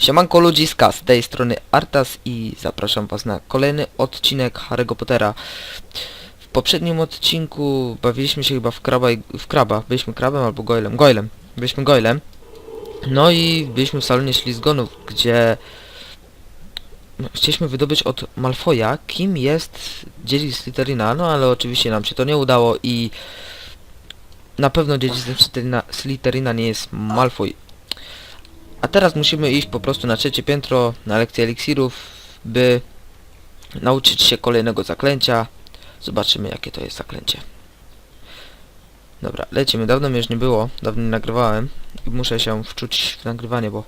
Siemanko ludziska, z tej strony Artas i zapraszam was na kolejny odcinek Harry'ego Pottera. W poprzednim odcinku bawiliśmy się chyba w kraba i... w kraba. Byliśmy krabem albo goilem. Goilem. Byliśmy goilem. No i byliśmy w salonie ślizgonów, gdzie no, chcieliśmy wydobyć od Malfoja kim jest dziedzic Slytherina, no ale oczywiście nam się to nie udało i na pewno dziedzicem Slytherina nie jest Malfoy, a teraz musimy iść po prostu na trzecie piętro, na lekcję eliksirów, by nauczyć się kolejnego zaklęcia. Zobaczymy jakie to jest zaklęcie. Dobra, lecimy. Dawno mnie już nie było, dawno nie nagrywałem i muszę się wczuć w nagrywanie, bo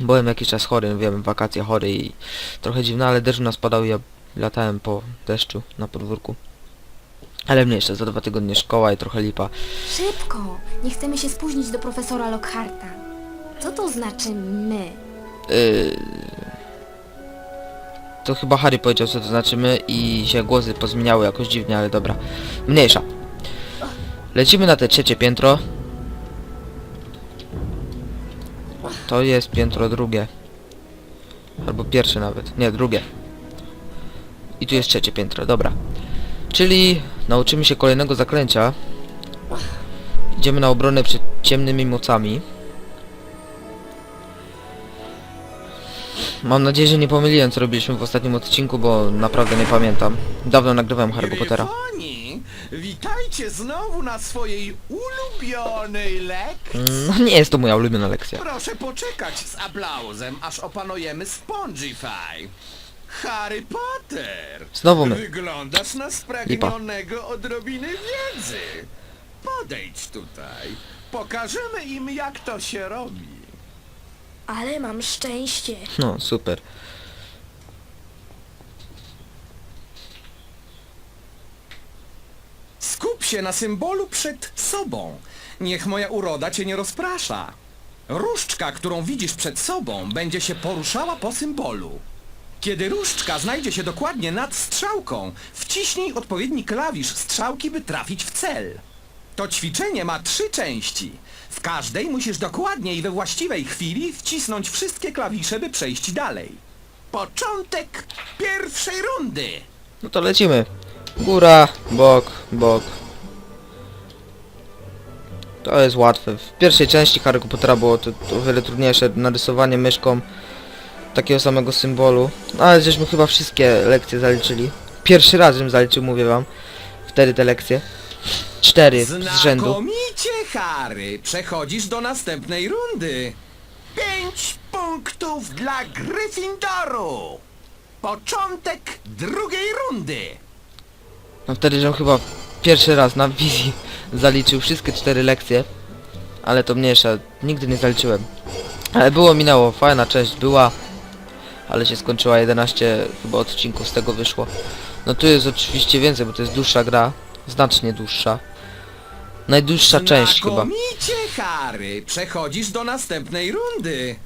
byłem jakiś czas chory, wiem, wakacje chory i trochę dziwne, ale deszcz nas padał i ja latałem po deszczu na podwórku. Ale mniejsze, za dwa tygodnie szkoła i trochę lipa. Szybko! Nie chcemy się spóźnić do profesora Lockharta. Co to znaczy my? Yy... To chyba Harry powiedział co to znaczy my i się głosy pozmieniały jakoś dziwnie, ale dobra. Mniejsza. Lecimy na te trzecie piętro. To jest piętro drugie. Albo pierwsze nawet. Nie, drugie. I tu jest trzecie piętro, dobra. Czyli nauczymy się kolejnego zaklęcia. Idziemy na obronę przed ciemnymi mocami. Mam nadzieję, że nie pomyliłem co robiliśmy w ostatnim odcinku, bo naprawdę nie pamiętam. Dawno nagrywałem Harry'ego Pottera. Juliefoni, witajcie znowu na swojej ulubionej lekcji. No nie jest to moja ulubiona lekcja. Proszę poczekać z aplauzem, aż opanujemy Spongify. Harry Potter! Znowu my. Wyglądasz na spragnionego odrobiny wiedzy. Podejdź tutaj. Pokażemy im jak to się robi. Ale mam szczęście. No, super. Skup się na symbolu przed sobą. Niech moja uroda cię nie rozprasza. Różdżka, którą widzisz przed sobą, będzie się poruszała po symbolu. Kiedy różdżka znajdzie się dokładnie nad strzałką, wciśnij odpowiedni klawisz strzałki, by trafić w cel. To ćwiczenie ma trzy części. W każdej musisz dokładnie i we właściwej chwili wcisnąć wszystkie klawisze, by przejść dalej. Początek pierwszej rundy. No to lecimy. Góra, bok, bok. To jest łatwe. W pierwszej części Harry'ego Pottera było to, to o wiele trudniejsze narysowanie myszką takiego samego symbolu. No ale żeśmy chyba wszystkie lekcje zaliczyli. Pierwszy raz żebym zaliczył, mówię wam. Wtedy te lekcje. Cztery z rzędu. Znakomicie, Harry! Przechodzisz do następnej rundy. Pięć punktów dla Gryffindoru. Początek drugiej rundy. No wtedy, żem chyba pierwszy raz na wizji zaliczył wszystkie cztery lekcje. Ale to mniejsza, nigdy nie zaliczyłem. Ale było, minęło, fajna część była. Ale się skończyła 11 chyba odcinków z tego wyszło. No tu jest oczywiście więcej, bo to jest dłuższa gra. Znacznie dłuższa. Najdłuższa część chyba. Znakomicie, Harry! Przechodzisz do następnej rundy.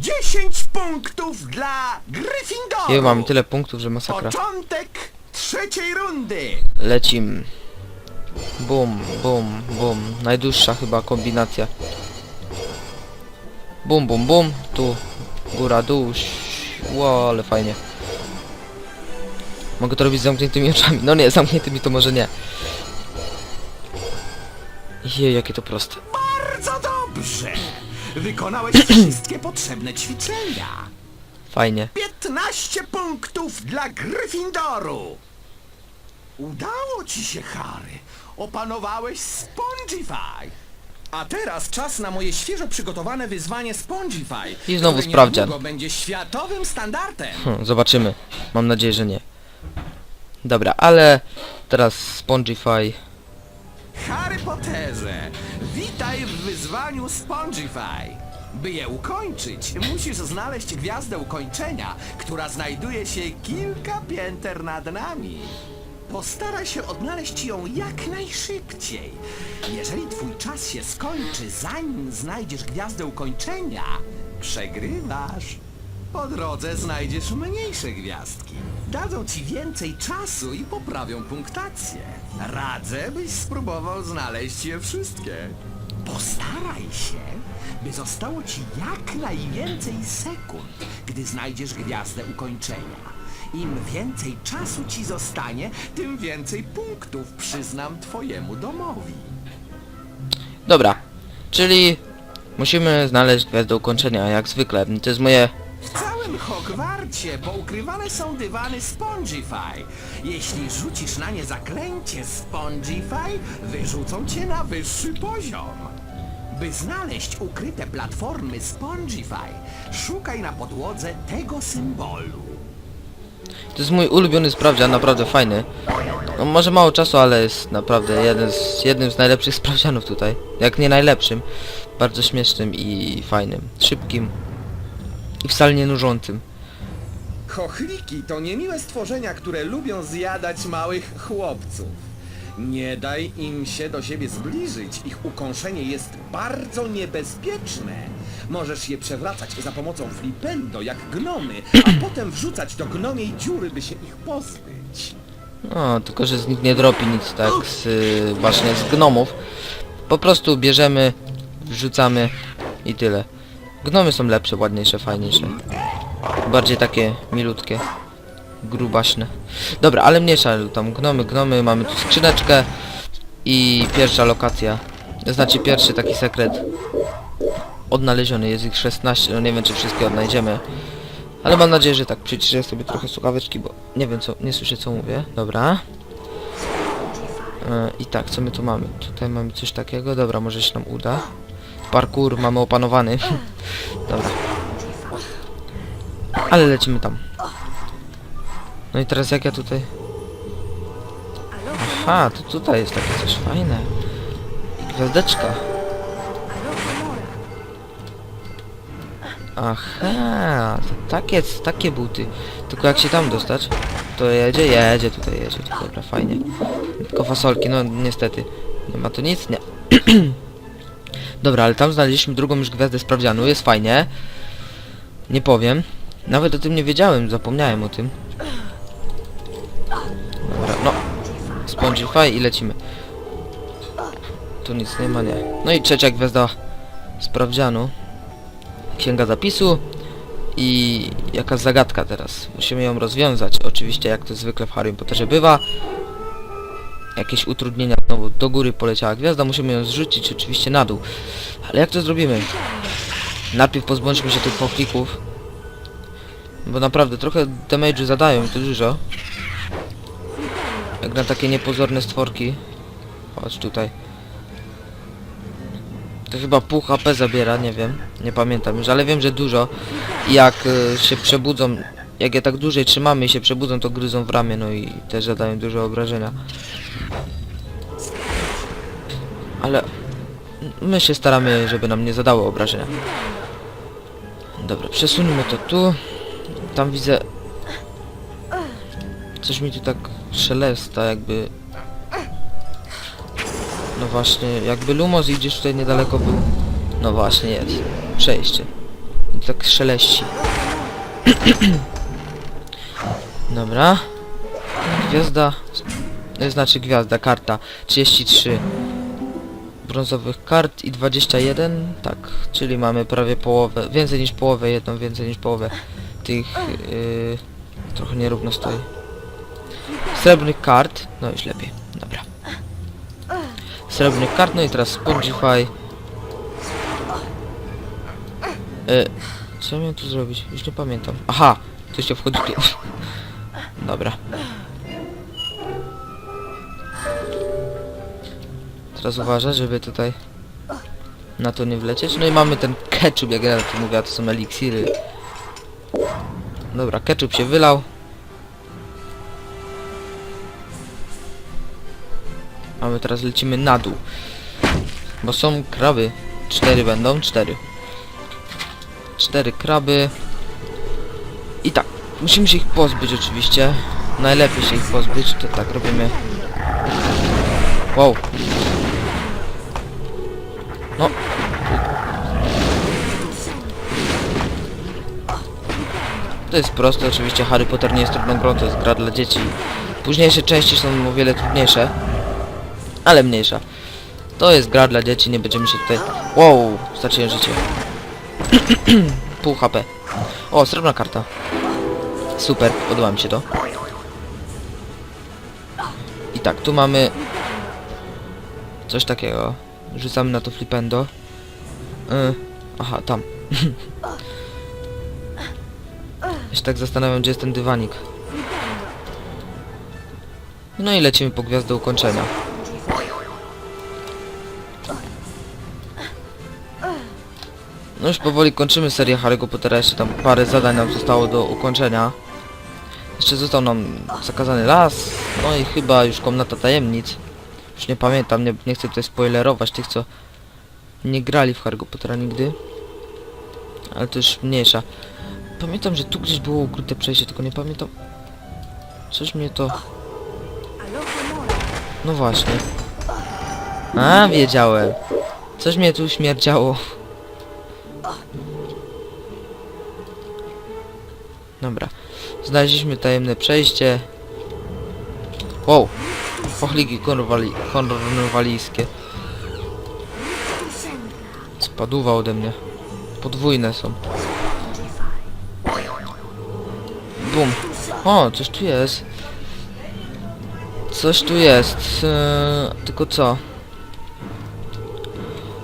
10 punktów dla Gryffindoru. Nie mamy tyle punktów, że masakra. Początek trzeciej rundy. Lecim. Bum, bum, bum. Najdłuższa chyba kombinacja. Bum, bum, bum. Tu góra, dół. Ło, ale fajnie. Mogę to robić z zamkniętymi oczami. No nie, zamkniętymi to może nie. Jej, jakie to proste. Bardzo dobrze. Wykonałeś wszystkie potrzebne ćwiczenia. Fajnie. 15 punktów dla Gryffindoru! Udało ci się, Harry. Opanowałeś Spongify. A teraz czas na moje świeżo przygotowane wyzwanie Spongify. I znowu które sprawdzian. niedługo będzie światowym standardem. Hm, zobaczymy. Mam nadzieję, że nie. Dobra, ale teraz Spongify. Harry Potterze, witaj w wyzwaniu Spongify. By je ukończyć, musisz znaleźć gwiazdę ukończenia, która znajduje się kilka pięter nad nami. Postaraj się odnaleźć ją jak najszybciej. Jeżeli twój czas się skończy, zanim znajdziesz gwiazdę ukończenia, przegrywasz. Po drodze znajdziesz mniejsze gwiazdki. Dadzą ci więcej czasu i poprawią punktację. Radzę, byś spróbował znaleźć je wszystkie. Postaraj się, by zostało ci jak najwięcej sekund, gdy znajdziesz gwiazdę ukończenia. Im więcej czasu ci zostanie, tym więcej punktów przyznam twojemu domowi. Dobra, czyli musimy znaleźć gwiazdę ukończenia, jak zwykle. To jest moje... Hogwarcie poukrywane są dywany Spongify. Jeśli rzucisz na nie zaklęcie Spongify, wyrzucą cię na wyższy poziom. By znaleźć ukryte platformy Spongify, szukaj na podłodze tego symbolu. To jest mój ulubiony sprawdzian, naprawdę fajny. No, może mało czasu, ale jest naprawdę jeden z, jednym z najlepszych sprawdzianów tutaj. Jak nie najlepszym. Bardzo śmiesznym i fajnym. Szybkim. I wcale nie nużącym. Chochliki to niemiłe stworzenia, które lubią zjadać małych chłopców. Nie daj im się do siebie zbliżyć. Ich ukąszenie jest bardzo niebezpieczne. Możesz je przewracać za pomocą flipendo, jak gnomy, a potem wrzucać do gnomiej dziury, by się ich pozbyć. No, tylko że z nich nie dropi nic tak z, y, właśnie z gnomów. Po prostu bierzemy, wrzucamy i tyle. Gnomy są lepsze, ładniejsze, fajniejsze. Bardziej takie milutkie. Grubaśne. Dobra, ale mniejsza tam gnomy, gnomy, mamy tu skrzyneczkę i pierwsza lokacja. Znaczy pierwszy taki sekret odnaleziony, jest ich 16, no nie wiem czy wszystkie odnajdziemy. Ale mam nadzieję, że tak. Przyciszę sobie trochę słuchaweczki, bo nie wiem co, nie słyszę co mówię. Dobra. E, I tak, co my tu mamy? Tutaj mamy coś takiego. Dobra, może się nam uda. Parkour mamy opanowany. Dobra. Ale lecimy tam. No i teraz jak ja tutaj... Aha, to tutaj jest takie coś fajne. Gwiazdeczka. Aha, to takie, takie buty. Tylko jak się tam dostać, to jedzie, jedzie, tutaj jedzie. Dobra, fajnie. Tylko fasolki, no niestety. Nie ma tu nic, nie. Dobra, ale tam znaleźliśmy drugą już gwiazdę sprawdzianu, jest fajnie. Nie powiem. Nawet o tym nie wiedziałem, zapomniałem o tym. Dobra, no. Spongify i lecimy. Tu nic nie ma, nie. No i trzecia gwiazda sprawdzianu. Księga zapisu i jakaś zagadka teraz. Musimy ją rozwiązać. Oczywiście jak to zwykle w Harry Potterze bywa. Jakieś utrudnienia znowu do góry poleciała gwiazda, musimy ją zrzucić oczywiście na dół. Ale jak to zrobimy? Najpierw pozbądźmy się tych pochlików. Bo naprawdę trochę damage'u zadają to dużo. Jak na takie niepozorne stworki. Chodź tutaj. To chyba pół HP zabiera, nie wiem. Nie pamiętam już, ale wiem, że dużo. Jak y, się przebudzą, jak je tak dłużej trzymamy i się przebudzą, to gryzą w ramię, no i też zadają dużo obrażenia. Ale my się staramy, żeby nam nie zadało obrażenia. Dobra, przesuńmy to tu. Tam widzę... Coś mi tu tak szelesta, jakby... No właśnie, jakby Lumos i gdzieś tutaj niedaleko był. No właśnie, jest. Przejście. I tak szeleści. Dobra. Gwiazda... Znaczy gwiazda, karta. 33 brązowych kart i 21, tak, czyli mamy prawie połowę, więcej niż połowę, jedną więcej niż połowę tych, yy, trochę nierówno stoi. Srebrnych kart, no już lepiej, dobra. Srebrnych kart, no i teraz Spongify. Yy, co ja miałem tu zrobić? Już nie pamiętam. Aha, to się wchodzi. Dobra. Teraz uważać, żeby tutaj na to nie wlecieć. No i mamy ten ketchup, jak ja to mówię, to są eliksiry. Dobra, ketchup się wylał. A my teraz lecimy na dół. Bo są kraby. Cztery będą, cztery. Cztery kraby. I tak, musimy się ich pozbyć oczywiście. Najlepiej się ich pozbyć, to tak robimy. Wow, no. To jest proste, oczywiście Harry Potter nie jest trudną grą, to jest gra dla dzieci. Późniejsze części są o wiele trudniejsze, ale mniejsza. To jest gra dla dzieci, nie będziemy się tutaj... Wow, straciłem życie. Pół HP. O, srebrna karta. Super, podoba mi się to. I tak, tu mamy... Coś takiego. Rzucamy na to flipendo. Y, aha, tam. Ja się tak zastanawiam, gdzie jest ten dywanik. No i lecimy po gwiazdę ukończenia. No już powoli kończymy serię Harry'ego Pottera, jeszcze tam parę zadań nam zostało do ukończenia. Jeszcze został nam zakazany las, no i chyba już komnata tajemnic. Już nie pamiętam, nie, nie chcę tutaj spoilerować tych, co nie grali w Harry'ego Pottera nigdy. Ale to już mniejsza. Pamiętam, że tu gdzieś było ukryte przejście, tylko nie pamiętam. Coś mnie to... No właśnie. A, wiedziałem. Coś mnie tu śmierdziało. Dobra. Znaleźliśmy tajemne przejście. Wow. Pochliki korwali korwalijskie. Spaduwa ode mnie. Podwójne są. Bum. O, coś tu jest. Coś tu jest. Eee, tylko co?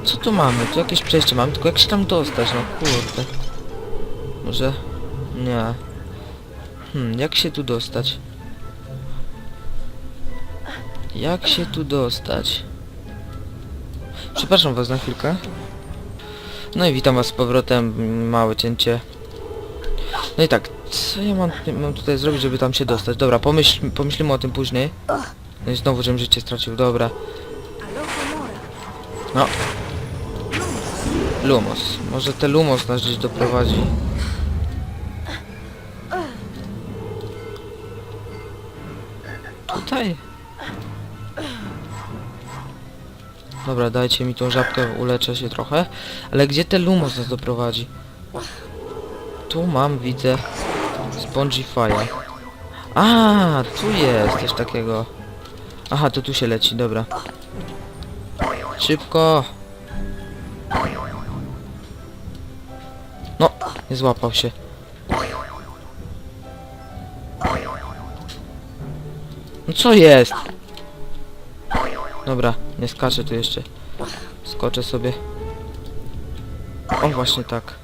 Co tu mamy? Tu jakieś przejście mamy, tylko jak się tam dostać? No kurde. Może... Nie. Hmm, jak się tu dostać? Jak się tu dostać? Przepraszam was na chwilkę. No i witam was z powrotem, małe cięcie. No i tak, co ja mam, mam tutaj zrobić, żeby tam się dostać? Dobra, pomyśl, pomyślimy o tym później. No i znowu, żebym życie stracił, dobra. No. Lumos. Może te Lumos nas gdzieś doprowadzi. Tutaj. Dobra, dajcie mi tą żabkę, uleczę się trochę. Ale gdzie te Lumos nas doprowadzi? Tu mam, widzę, Spongify'a. A, tu jest coś takiego. Aha, to tu się leci, dobra. Szybko. No, nie złapał się. No co jest? Dobra, nie skaczę tu jeszcze. Skoczę sobie. O, właśnie tak.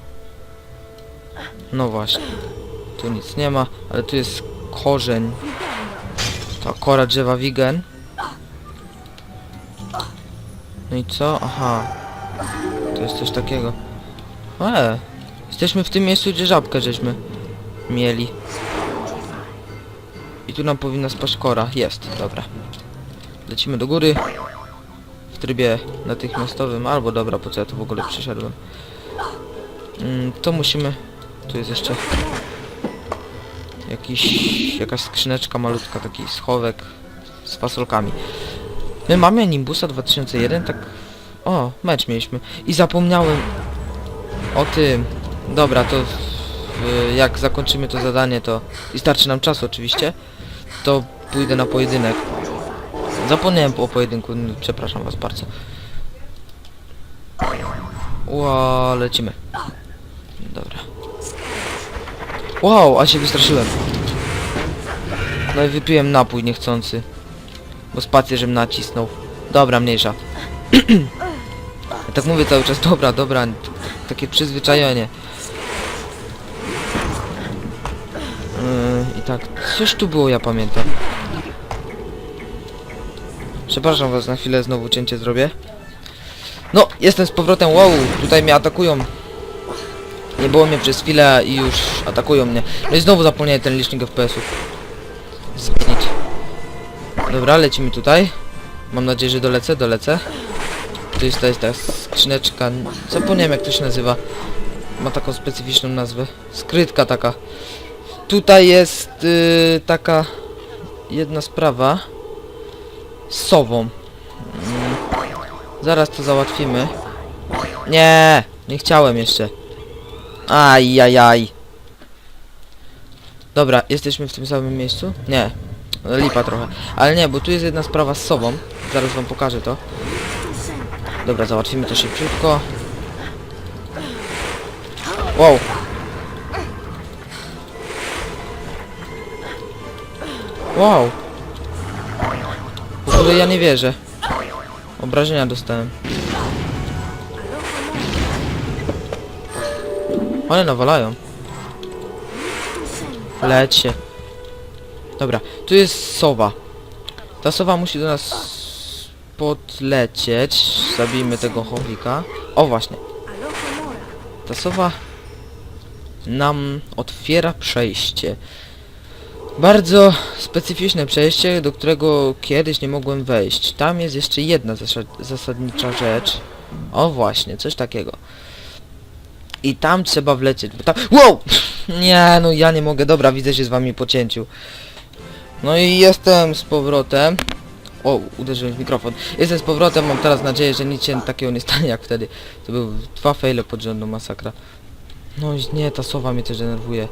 No właśnie. Tu nic nie ma, ale tu jest korzeń. To kora drzewa wigen. No i co? Aha. To jest coś takiego. E, jesteśmy w tym miejscu, gdzie żabkę żeśmy mieli. I tu nam powinna spaść kora. Jest, dobra. Lecimy do góry. Trybie natychmiastowym. Albo dobra, po co ja tu w ogóle przyszedłem. Mm, to musimy... Tu jest jeszcze... Jakiś... Jakaś skrzyneczka malutka, taki schowek z fasolkami. My mamy Nimbusa 2001, tak... O, mecz mieliśmy. I zapomniałem o tym. Dobra, to jak zakończymy to zadanie, to... I starczy nam czasu oczywiście, to pójdę na pojedynek. Zapomniałem o pojedynku, n- przepraszam was bardzo. Ła, lecimy. Dobra. Wow, a się wystraszyłem. No i wypiłem napój niechcący. Bo spację, żem nacisnął. Dobra, mniejsza. ja tak mówię cały czas, dobra, dobra. Takie przyzwyczajenie. Yy, I tak, coś tu było, ja pamiętam. Przepraszam was, na chwilę znowu cięcie zrobię. No, jestem z powrotem, wow, tutaj mnie atakują. Nie było mnie przez chwilę i już atakują mnie. No i znowu zapomniałem ten licznik FPS-ów. Zmienić. Dobra, lecimy tutaj. Mam nadzieję, że dolecę, dolecę. Tu jest ta, jest ta skrzyneczka. Zapomniałem jak to się nazywa. Ma taką specyficzną nazwę. Skrytka taka. Tutaj jest yy, taka jedna sprawa. Z sową. Mm. Zaraz to załatwimy. Nie, nie chciałem jeszcze. Ajajaj. Dobra, jesteśmy w tym samym miejscu? Nie. Lipa trochę. Ale nie, bo tu jest jedna sprawa z sobą. Zaraz wam pokażę to. Dobra, załatwimy to szybciutko. Wow. Wow. Ogóle ja nie wierzę. Obrażenia dostałem. One nawalają. Lecie. Dobra, tu jest sowa. Ta sowa musi do nas podlecieć. Zabijmy tego chowika. O właśnie. Ta sowa nam otwiera przejście. Bardzo specyficzne przejście, do którego kiedyś nie mogłem wejść. Tam jest jeszcze jedna zasza- zasadnicza rzecz. O właśnie, coś takiego. I tam trzeba wlecieć. Bo tam... Wow! Nie, no ja nie mogę. Dobra, widzę się z wami po cięciu. No i jestem z powrotem. O, uderzyłem w mikrofon. Jestem z powrotem, mam teraz nadzieję, że nic się takiego nie stanie jak wtedy. To były dwa fejle pod rządą, masakra. No i nie, ta sowa mnie też denerwuje.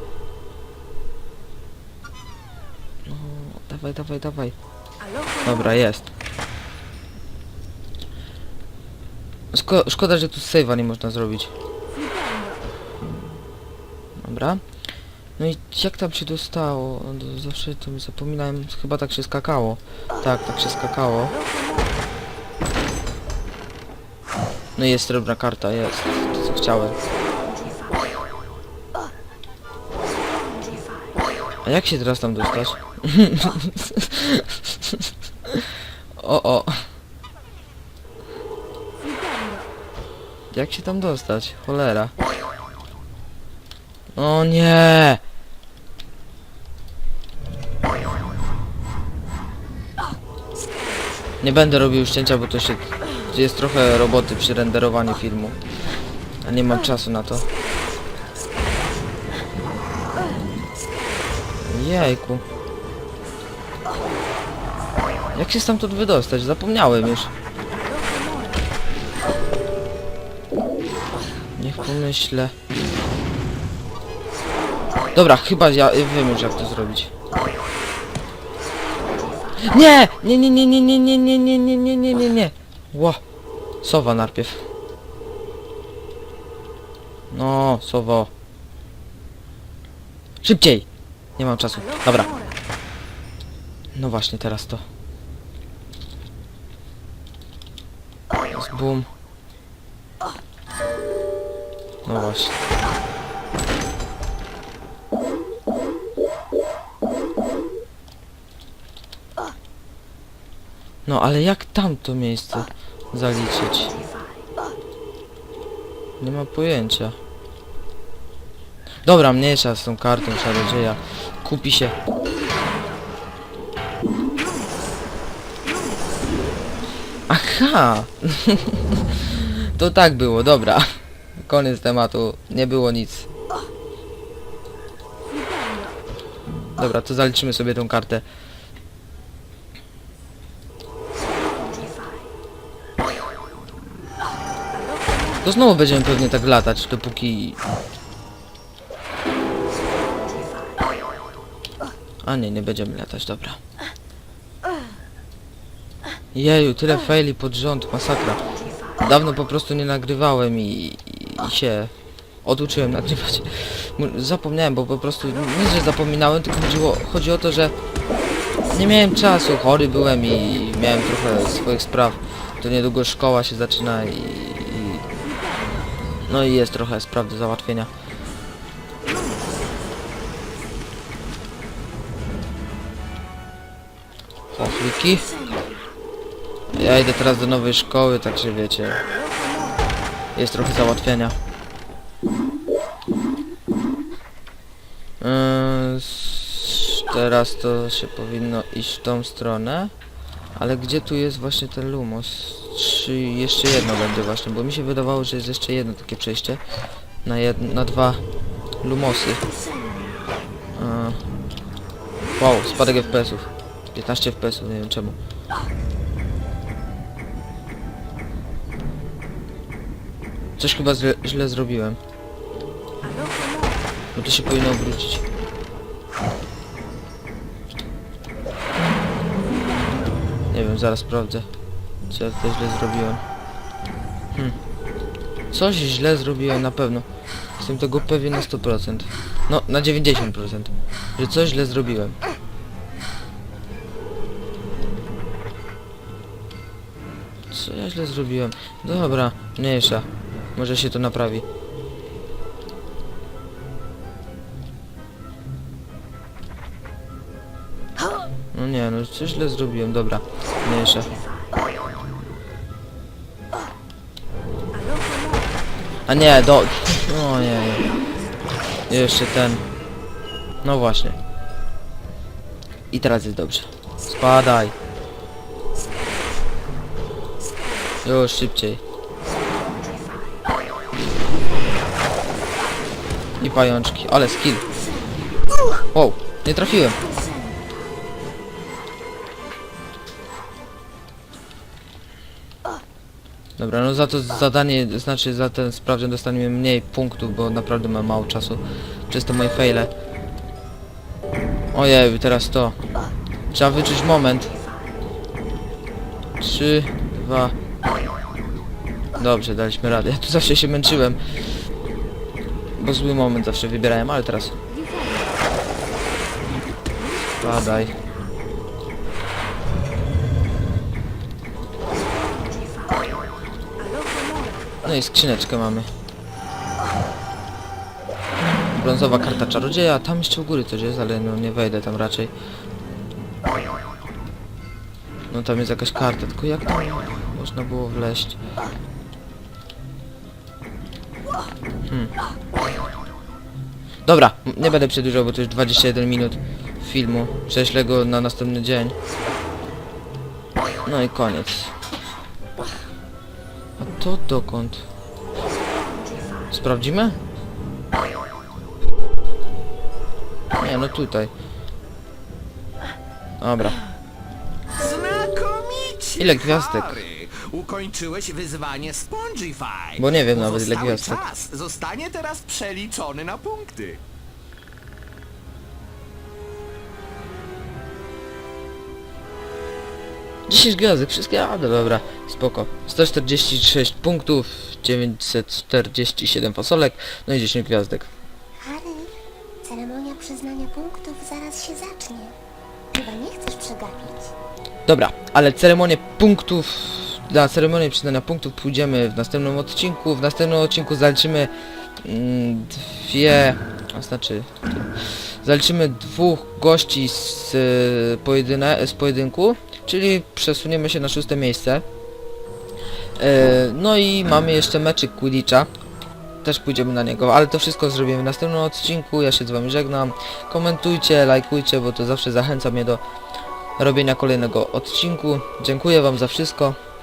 No, dawaj, dawaj, dawaj. Dobra, jest. Szko szkoda, że tu save'a nie można zrobić. Dobra. No i jak tam się dostało? Do- Zawsze to mi zapominałem, chyba tak się skakało. Tak, tak się skakało. No i jest srebrna karta, jest. To co chciałem. A jak się teraz tam dostać? O, o. Jak się tam dostać? Cholera. O nie! Nie będę robił ścięcia, bo to się... Jest trochę roboty przy renderowaniu filmu. A nie mam czasu na to. Jejku. Jak się stamtąd wydostać? Zapomniałem już. Niech pomyślę. Dobra, chyba ja wiem już jak to zrobić. Nie! Nie, nie, nie, nie, nie, nie, nie, nie, nie, nie, nie, nie, nie. Ło. Sowa najpierw. No, sowo. Szybciej! Nie mam czasu. Dobra. No właśnie, teraz to. Boom. No właśnie. No ale jak tam to miejsce zaliczyć? Nie ma pojęcia. Dobra, mniejsza z tą kartą czarodzieja. Kupi się. Aha! to tak było, dobra. Koniec tematu. Nie było nic. Dobra, to zaliczymy sobie tą kartę. To znowu będziemy pewnie tak latać, dopóki... A nie, nie będziemy latać, dobra. Jeju, tyle faili pod rząd, masakra. Dawno po prostu nie nagrywałem i, i się oduczyłem nagrywać. Zapomniałem, bo po prostu nie, że zapominałem, tylko chodziło, chodzi o to, że nie miałem czasu, chory byłem i miałem trochę swoich spraw. To niedługo szkoła się zaczyna i, i no i jest trochę spraw do załatwienia. Chochliki. Ja idę teraz do nowej szkoły, także wiecie. Jest trochę załatwienia. Yy, teraz to się powinno iść w tą stronę. Ale gdzie tu jest właśnie ten Lumos? Czy jeszcze jedno będzie właśnie, bo mi się wydawało, że jest jeszcze jedno takie przejście. Na, jed na dwa Lumosy. Yy. Wow, spadek FPS-ów. 15 FPS-ów, nie wiem czemu. Coś chyba źle, źle zrobiłem. No to się powinno obrócić. Nie wiem, zaraz sprawdzę. Co ja tutaj źle zrobiłem. Hmm. Coś źle zrobiłem na pewno. Jestem tego pewien na 100%. No, na 90%. Że coś źle zrobiłem. Co ja źle zrobiłem? Dobra, mniejsza. Może się to naprawi. No nie, no coś źle zrobiłem, dobra. Mniejsza. A nie, do... No nie, nie. Jeszcze ten... No właśnie. I teraz jest dobrze. Spadaj. Już szybciej. I pajączki, ale skill. Wow, nie trafiłem. Dobra, no za to zadanie, znaczy za ten sprawdzian dostaniemy mniej punktów, bo naprawdę mam mało czasu. Przez moje faile. Ojej, teraz to. Trzeba wyczuć moment. Trzy, dwa. Dobrze, daliśmy radę. Ja tu zawsze się męczyłem. Bo zły moment zawsze wybierałem, ale teraz. Padaj. No i skrzyneczkę mamy. Brązowa karta czarodzieja, tam jeszcze u góry coś jest, ale no nie wejdę tam raczej. No tam jest jakaś karta, tylko jak tam można było wleść? Hmm. Dobra, nie będę przedłużał, bo to już 21 minut filmu. Prześlę go na następny dzień. No i koniec. A to dokąd? Sprawdzimy? Nie, no tutaj. Dobra. Ile gwiazdek? Ukończyłeś wyzwanie Spongify. Bo nie wiem nawet, ile Pozostały gwiazdek. czas zostanie teraz przeliczony na punkty. Dziesięć gwiazdek, wszystkie, a no dobra, spoko. 146 punktów, 947 fasolek, no i 10 gwiazdek. Harry, ceremonia przyznania punktów zaraz się zacznie. Chyba nie chcesz przegapić. Dobra, ale ceremonię punktów, na ceremonię przyznania punktów pójdziemy w następnym odcinku. W następnym odcinku zaliczymy mm, dwie, a znaczy zaliczymy dwóch gości z, y, pojedyne, z pojedynku, czyli przesuniemy się na szóste miejsce. E, no i mamy jeszcze meczyk Quidditcha. Też pójdziemy na niego, ale to wszystko zrobimy w następnym odcinku. Ja się z wami żegnam. Komentujcie, lajkujcie, bo to zawsze zachęca mnie do robienia kolejnego odcinku. Dziękuję wam za wszystko.